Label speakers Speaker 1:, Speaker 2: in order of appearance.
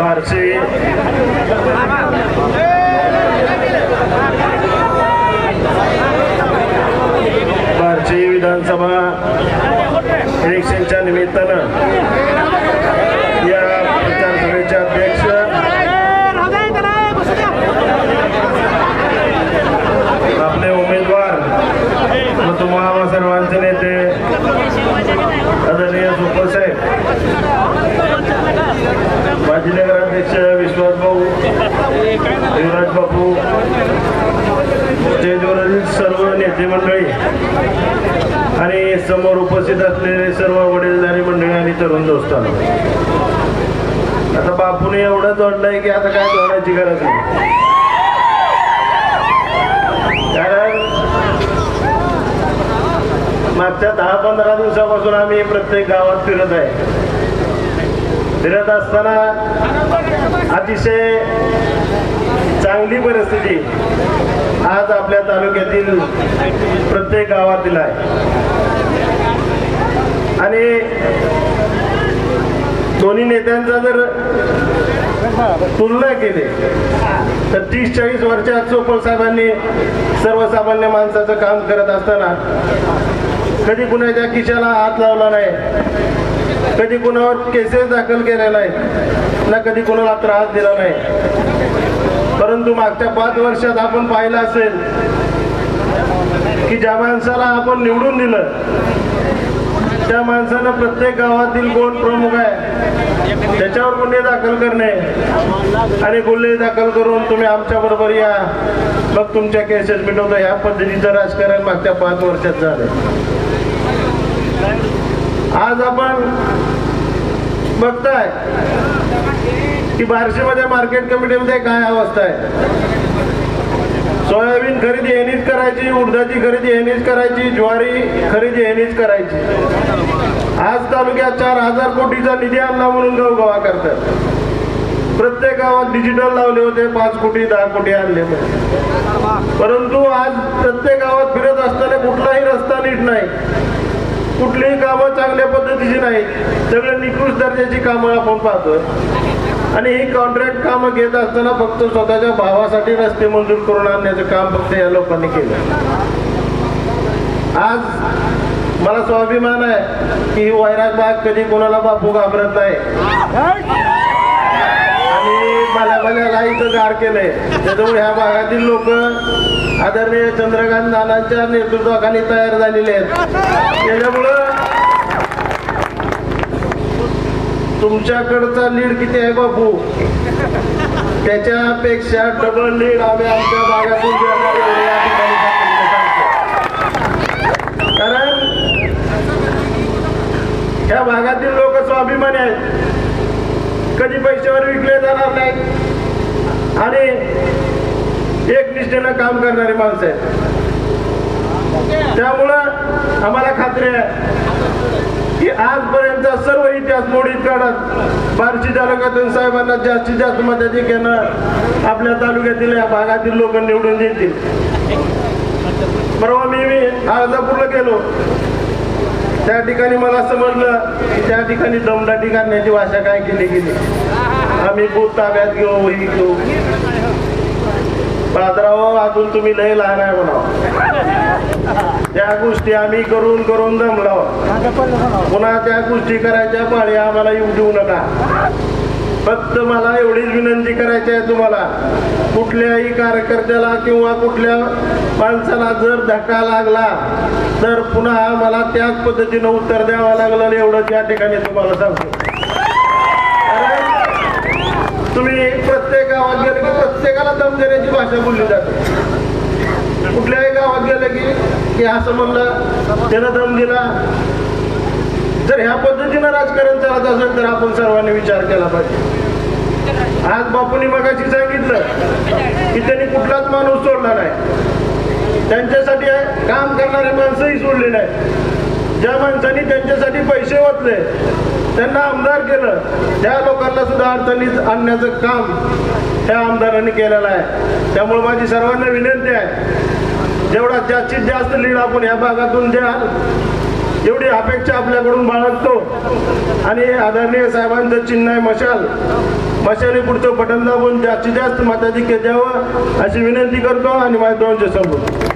Speaker 1: बारशे बारशे विधानसभा इलेक्शनच्या निमित्तानं समोर उपस्थित असलेले सर्व वडीलधारी मंडळी आणि तरुण दोस्तांना. आता बापूने एवढं जोडलंय की आता काय जोडायची गरज नाही. कारण मागच्या दहा पंधरा दिवसापासून आम्ही प्रत्येक गावात फिरत आहे. फिरत असताना अतिशय चांगली परिस्थिती आज आपल्या तालुक्यातील प्रत्येक गावातील आहे. आणि दोन्ही नेत्यांचा जर तुलना केली तर तीस चाळीस वर्षात चोपल साहेबांनी सर्वसामान्य माणसाचं काम करत असताना कधी कुणाच्या खिशाला हात लावला नाही कधी कुणावर केसेस दाखल केले नाही ना कधी कुणाला त्रास दिला नाही. परंतु मागच्या पाच वर्षात आपण पाहिलं असेल की ज्या माणसाला आपण निवडून दिलं त्या माणसानं प्रत्येक गावातील कोण प्रमुख आहे. त्याच्यावर गुन्हे दाखल करणे. आणि गुन्हे दाखल करून तुम्ही आमच्या बरोबर या. मग तुमच्या केसेस मिटवतो. या पद्धतीचं राजकारण मागच्या पाच वर्षात झालं. आज आपण बघताय की बार्शीमध्ये मार्केट कमिटीमध्ये काय अवस्था आहे? खरेदी यांनीच करायची उडदाची खरेदी यांनीच करायची ज्वारी खरेदी यांनीच करायची. आज तालुक्यात चार हजार कोटीचा निधी आणला म्हणून गवगवा करतात. प्रत्येक गावात डिजिटल लावले होते पाच कोटी दहा कोटी आणले परंतु आज प्रत्येक गावात फिरत असताना कुठलाही रस्ता नीट नाही. कुठलीही कामं चांगल्या पद्धतीची नाही सगळे निकृष्ट दर्जाची कामं आपण पाहतोय. आणि ही कॉन्ट्रॅक्ट कामं घेत असताना फक्त स्वतःच्या भावासाठी रस्ते मंजूर करून आणण्याचं काम फक्त या लोकांनी केलं. आज मला स्वाभिमान आहे की ही वैराग बाग कधी कोणाला बापू घाबरत नाही. आणि मला मला इथं गार केलंय. त्याच्यामुळे ह्या भागातील लोक आदरणीय चंद्रकांत नानांच्या नेतृत्वाखाली तयार झालेले आहेत. त्याच्यामुळं तुमच्याकडचा लीड किती आहे बापू? त्याच्यापेक्षा डबल लीड आम्ही आमच्या भागातून देणार या कारण ह्या भागातील लोक स्वाभिमानी आहेत. कधी पैशावर विकले जाणार नाही आणि एक निष्ठेनं काम करणारे माणसं आहेत. त्यामुळं आम्हाला खात्री आहे. की आजपर्यंत सर्व इतिहास मोडीत काढत बार्शी तालुक्यातून साहेबांना जास्तीत जास्त मताधिक्यानं आपल्या तालुक्यातील या भागातील लोक निवडून देतील. परवा मी मी अर्धापूरला गेलो. त्या ठिकाणी मला समजलं की त्या ठिकाणी दमदाटी करण्याची भाषा काय केली गेली. आम्ही भूत ताब्यात घेऊ ही घेऊ बाजाराव अजून तुम्ही लय लहान आहे म्हणा त्या गोष्टी आम्ही करून करून जमलो पुन्हा त्या गोष्टी करायच्या पाळी आम्हाला येऊ देऊ नका. फक्त मला एवढीच विनंती करायची आहे तुम्हाला. कुठल्याही कार्यकर्त्याला किंवा कुठल्या माणसाला जर धक्का लागला तर पुन्हा मला त्याच पद्धतीनं उत्तर द्यावं लागलं एवढंच या ठिकाणी तुम्हाला सांगतो. तुम्ही प्रत्येक गावात गेलं की प्रत्येकाला दम देण्याची भाषा बोलली जाते. कुठल्याही गावात गेलं की की असं म्हणलं त्यानं दम दिला. जर ह्या पद्धतीनं राजकारण चालत असेल तर आपण सर्वांनी विचार केला पाहिजे. आज बापूंनी मगाशी सांगितलं की त्यांनी कुठलाच माणूस सोडला नाही. त्यांच्यासाठी काम करणारे माणसंही सोडले नाही. ज्या माणसांनी त्यांच्यासाठी पैसे वाचले त्यांना आमदार केलं. त्या लोकांना सुद्धा अडचणीत आणण्याचं काम त्या आमदारांनी केलेलं आहे. त्यामुळे माझी सर्वांना विनंती आहे जेवढा जास्तीत जास्त लीड आपण या भागातून द्याल एवढी अपेक्षा आपल्याकडून बाळगतो. आणि आदरणीय साहेबांचं चिन्ह आहे मशाल. मशाली पुढचं बटन दाबून जास्तीत जास्त मताधिक्य द्यावं अशी विनंती करतो आणि माझ्या दोनचे संबोध